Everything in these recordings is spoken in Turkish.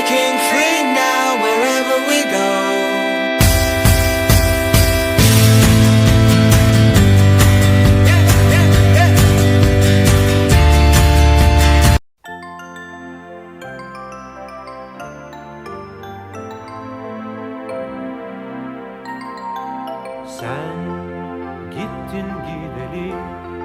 breaking free now wherever we go. Sen gittin gideli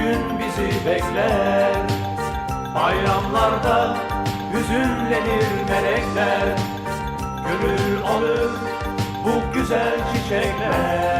bugün bizi bekler. Bayramlarda hüzünlenir melekler. Gönül alır bu güzel çiçekler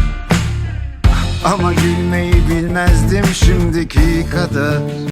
Ama gülmeyi bilmezdim şimdiki kadar